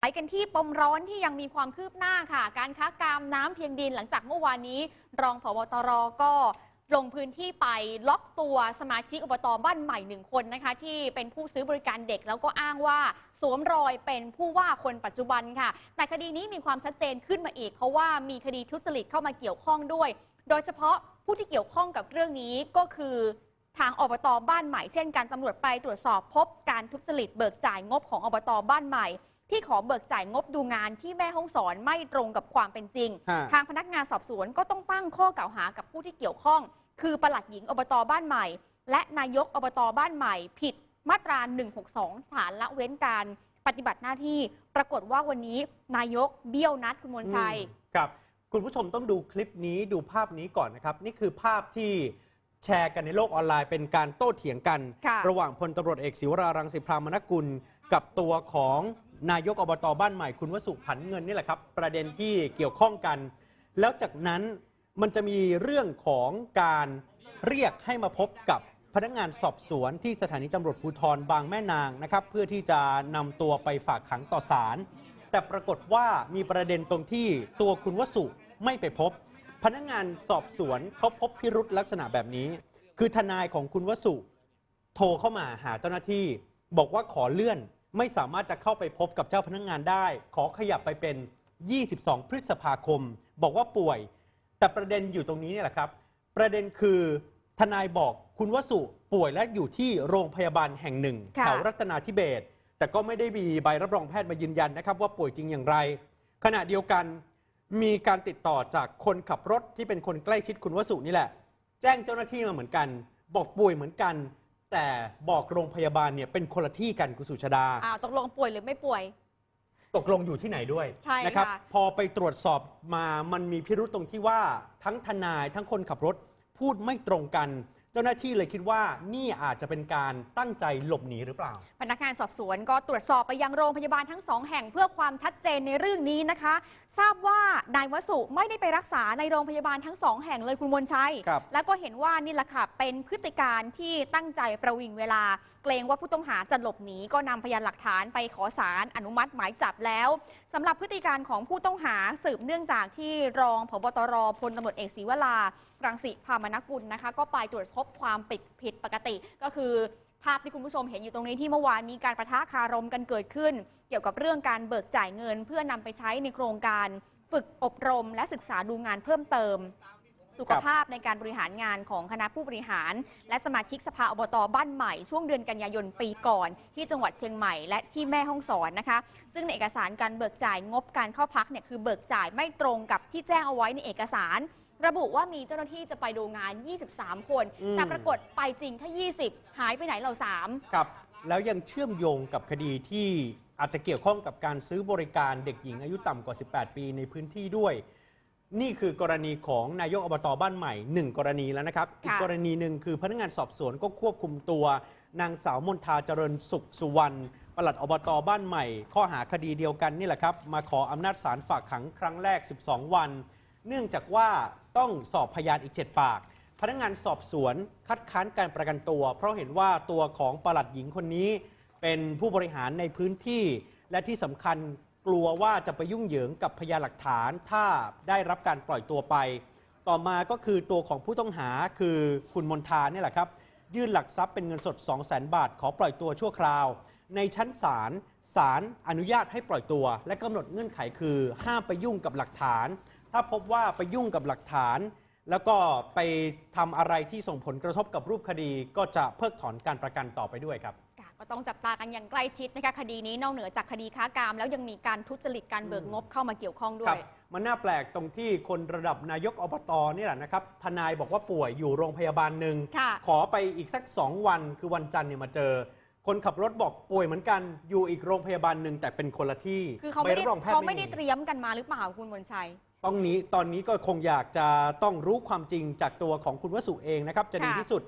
ไปกันที่ปมร้อนที่ยังมีความคืบหน้าค่ะ การค้ากามน้ำเพียงดินหลังจากเมื่อวานนี้ รองผบตรก็ลงพื้นที่ไปล็อกตัวสมาชิกอบตบ้านใหม่หนึ่งคนนะคะ ที่เป็นผู้ซื้อบริการเด็กแล้วก็อ้างว่าสวมรอยเป็นผู้ว่าคนปัจจุบันค่ะ แต่คดีนี้มีความชัดเจนขึ้นมาอีก เพราะว่ามีคดีทุจริตเข้ามาเกี่ยวข้องด้วย โดยเฉพาะผู้ที่เกี่ยวข้องกับเรื่องนี้ก็คือทางอบตบ้านใหม่เช่นการตำรวจไปตรวจสอบพบการทุจริตเบิกจ่ายงบของอบตบ้านใหม่ ที่ขอเบิกจ่ายงบดูงานที่แม่ห้องสอนไม่ตรงกับความเป็นจริง ฮะ ทางพนักงานสอบสวนก็ต้องตั้งข้อกล่าวหากับผู้ที่เกี่ยวข้อง คือปลัดหญิงอบตบ้านใหม่ และนายกอบตบ้านใหม่ ผิดมาตรา 162 ฐานละเว้นการปฏิบัติหน้าที่ปรากฏว่าวันนี้นายกเบี้ยวนัดคุณมนชัย อืมครับ คุณผู้ชมต้องดูคลิปนี้ดูภาพนี้ก่อนนะครับ นี่คือภาพที่แชร์กันในโลกออนไลน์เป็นการโต้เถียงกัน ค่ะ ระหว่างพลตำรวจเอกศิวรารังสิพรามนกุล กับตัวของ นายกอบตบ้านใหม่คุณวสุผันเงินนี่แหละครับ ประเด็นที่เกี่ยวข้องกัน แล้วจากนั้นมันจะมีเรื่องของการเรียกให้มาพบกับพนักงานสอบสวนที่สถานีตำรวจภูธรบางแม่นางนะครับ เพื่อที่จะนำตัวไปฝากขังต่อศาลแต่ปรากฏว่ามีประเด็นตรงที่ตัวคุณวสุไม่ไปพบ พนักงานสอบสวนเขาพบพิรุษลักษณะแบบนี้ คือทนายของคุณวสุ โทรเข้ามาหาเจ้าหน้าที่ บอกว่าขอเลื่อน ไม่สามารถจะเข้าไปพบกับเจ้าพนักงานได้ ขอขยับไปเป็น 22 พฤษภาคม บอกว่าป่วย แต่ประเด็นอยู่ตรงนี้เนี่ยแหละครับ ประเด็นคือทนายบอกคุณวสุป่วยและอยู่ที่โรงพยาบาลแห่งหนึ่งค่ะแถวรัตนาธิเบศรแต่ก็ไม่ได้มีใบรับรองแพทย์มายืนยันนะครับ ว่าป่วยจริงอย่างไร ขณะเดียวกันมีการติดต่อจากคนขับรถที่เป็นคนใกล้ชิดคุณวสุนี่แหละ แจ้งเจ้าหน้าที่มาเหมือนกัน บอกป่วยเหมือนกัน แต่บอกโรงพยาบาลเนี่ยเป็นคนละที่กันคุณสุชาดา อ้าวตกลงป่วยหรือไม่ป่วย ตกลงอยู่ที่ไหนด้วยใช่นะครับค่ะ พอไปตรวจสอบมามันมีพิรุษตรงที่ว่าทั้งทนายทั้งคนขับรถพูดไม่ตรงกัน เจ้าหน้าที่เลยคิดว่านี่อาจจะเป็นการตั้งใจหลบหนีหรือเปล่า พนักงานสอบสวนก็ตรวจสอบไปยังโรงพยาบาลทั้งสองแห่งเพื่อความชัดเจนในเรื่องนี้นะคะ ทราบว่านายวสุไม่ได้ไปรักษาในโรงพยาบาลทั้งสองแห่งเลยคุณมนชัย ครับ แล้วก็เห็นว่านี่แหละค่ะเป็นพฤติการที่ตั้งใจประวิงเวลา เกรงว่าผู้ต้องหาจะหลบหนีก็นำพยานหลักฐานไปขอสารอนุมัติหมายจับแล้วสำหรับพฤติการของผู้ต้องหาสืบเนื่องจากที่รองผบตรพลตำรวจเอกศรีวรารังสิพามนกุลนะคะ ก็ไปตรวจพบความผิดผิดปกติก็คือ ภาพที่คุณผู้ชมเห็นอยู่ตรงนี้ที่เมื่อวานมีการประทะคารมกันเกิดขึ้น เกี่ยวกับเรื่องการเบิกจ่ายเงิน เพื่อนำไปใช้ในโครงการ ฝึกอบรม และศึกษาดูงานเพิ่มเติม สุขภาพในการบริหารงานของคณะผู้บริหาร และสมาชิกสภาอบตบ้านใหม่ช่วงเดือนกันยายนปีก่อน ที่จังหวัดเชียงใหม่และที่แม่ฮ่องสอนนะคะ ซึ่งในเอกสารการเบิกจ่ายงบการเข้าพักเนี่ยคือเบิกจ่ายไม่ตรงกับที่แจ้งเอาไว้ในเอกสาร ระบุว่ามีเจ้าหน้าที่จะไปดูงาน 23 คน อืม แต่ปรากฏไปจริงแค่ 20 หายไปไหนเราสามครับแล้วยังเชื่อมโยงกับคดีที่อาจจะเกี่ยวข้องกับการซื้อบริการเด็กหญิงอายุต่ำกว่า 18 ปีในพื้นที่ด้วย นี่คือกรณีของนายกอบตบ้านใหม่หนึ่งกรณีแล้วนะครับ อีกกรณีหนึ่งคือพนักงานสอบสวนก็ควบคุมตัว นางสาวมนทาเจริญสุขสุวรรณปลัดอบตบ้านใหม่ ข้อหาคดีเดียวกันนี่แหละครับ มาขออำนาจศาลฝากขังครั้งแรก 12 วัน เนื่องจากว่าต้องสอบพยานอีก7ปาก พนักงานสอบสวนคัดค้านการประกันตัว เพราะเห็นว่าตัวของปลัดหญิงคนนี้ เป็นผู้บริหารในพื้นที่ และที่สำคัญกลัวว่าจะไปยุ่งเหยิงกับพยานหลักฐาน ถ้าได้รับการปล่อยตัวไป ต่อมาก็คือตัวของผู้ต้องหาคือคุณมนทานี่แหละครับยื่นหลักทรัพย์เป็นเงินสด 2 0 0 0 0 0 บาท ขอปล่อยตัวชั่วคราว ในชั้นศาลศาลอนุญาตให้ปล่อยตัว และกำหนดเงื่อนไขคือห้ามไปยุ่งกับหลักฐาน ถ้าพบว่าไปยุ่งกับหลักฐาน แล้วก็ไปทำอะไรที่ส่งผลกระทบกับรูปคดี ก็จะเพิกถอนการประกันต่อไปด้วยครับ ค่ะก็ต้องจับตากันอย่างใกล้ชิดนะคะคดีนี้นอกเหนือจากคดีค้ากาม แล้วยังมีการทุจริตการเบิกงบเข้ามาเกี่ยวข้องด้ครัวย บมันน่าแปลกตรงที่คนระดับนายกอบตนี่แหละนะครับ ทนายบอกว่าป่วยอยู่โรงพยาบาลหนึ่ง ค่ะ ขอไปอีกสักสองวันคือวันจันทร์เนี่ยมาเจอ คนขับรถบอกป่วยเหมือนกัน อยู่อีกโรงพยาบาลหนึ่งแต่เป็นคนละที่คือเขาไม่ได้ใบรับรองแพทย์เขาไม่ได้มีเตรียมกันมาหรือเปล่าคุณมนชัย ต้องนี้ตอนนี้ก็คงอยากจะต้องรู้ความจริงจากตัวของคุณวสุเองนะครับ จะดีค่ะที่สุด